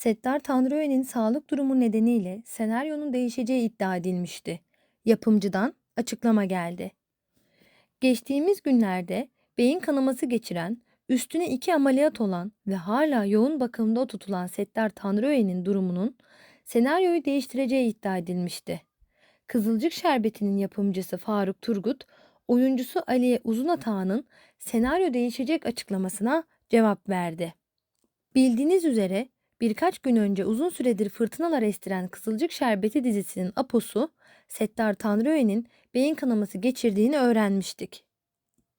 Settar Tanrıören'in sağlık durumu nedeniyle senaryonun değişeceği iddia edilmişti. Yapımcıdan açıklama geldi. Geçtiğimiz günlerde beyin kanaması geçiren, üstüne iki ameliyat olan ve hala yoğun bakımda tutulan Settar Tanrıören'in durumunun senaryoyu değiştireceği iddia edilmişti. Kızılcık Şerbeti'nin yapımcısı Faruk Turgut, oyuncusu Aliye Uzunatağ'ın senaryo değişecek açıklamasına cevap verdi. Bildiğiniz üzere birkaç gün önce uzun süredir fırtınalar estiren Kızılcık Şerbeti dizisinin aposu Settar Tanrıören'in beyin kanaması geçirdiğini öğrenmiştik.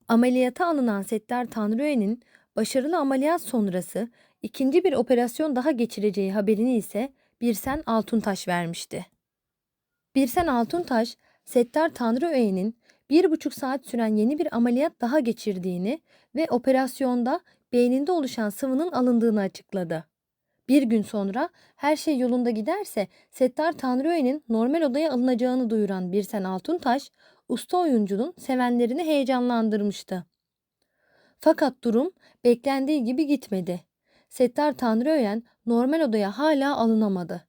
Ameliyata alınan Settar Tanrıören'in başarılı ameliyat sonrası ikinci bir operasyon daha geçireceği haberini ise Birsen Altuntaş vermişti. Birsen Altuntaş, Settar Tanrıören'in bir buçuk saat süren yeni bir ameliyat daha geçirdiğini ve operasyonda beyninde oluşan sıvının alındığını açıkladı. Bir gün sonra her şey yolunda giderse Settar Tanrıören'in normal odaya alınacağını duyuran Birsen Altuntaş, usta oyuncunun sevenlerini heyecanlandırmıştı. Fakat durum beklendiği gibi gitmedi. Settar Tanrıören normal odaya hala alınamadı.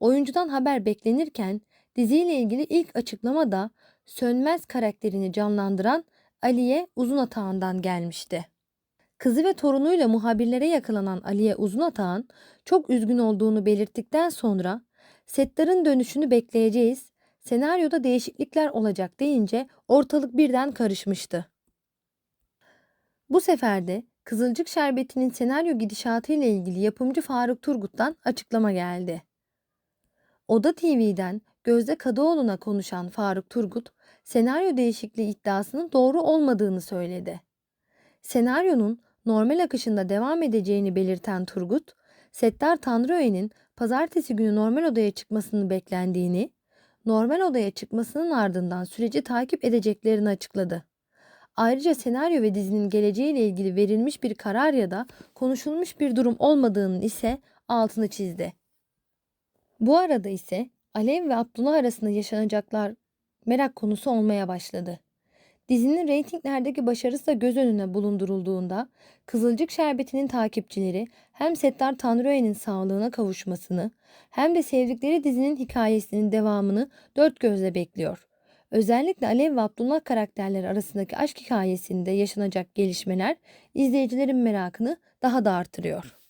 Oyuncudan haber beklenirken diziyle ilgili ilk açıklama da Sönmez karakterini canlandıran Aliye Uzunatağ'ından gelmişti. Kızı ve torunuyla muhabirlere yakalanan Aliye Uzunatağ'ın çok üzgün olduğunu belirttikten sonra Settar'ın dönüşünü bekleyeceğiz, senaryoda değişiklikler olacak deyince ortalık birden karışmıştı. Bu sefer de Kızılcık Şerbeti'nin senaryo gidişatı ile ilgili yapımcı Faruk Turgut'tan açıklama geldi. Oda TV'den Gözde Kadıoğlu'na konuşan Faruk Turgut, senaryo değişikliği iddiasının doğru olmadığını söyledi. Senaryonun normal akışında devam edeceğini belirten Turgut, Settar Tanrıören'in pazartesi günü normal odaya çıkmasını beklendiğini, normal odaya çıkmasının ardından süreci takip edeceklerini açıkladı. Ayrıca senaryo ve dizinin geleceğiyle ilgili verilmiş bir karar ya da konuşulmuş bir durum olmadığının ise altını çizdi. Bu arada ise Alev ve Abdullah arasında yaşanacaklar merak konusu olmaya başladı. Dizinin reytinglerdeki başarısı da göz önüne bulundurulduğunda Kızılcık Şerbeti'nin takipçileri hem Settar Tanrıören'in sağlığına kavuşmasını hem de sevdikleri dizinin hikayesinin devamını dört gözle bekliyor. Özellikle Alev ve Abdullah karakterleri arasındaki aşk hikayesinde yaşanacak gelişmeler izleyicilerin merakını daha da artırıyor.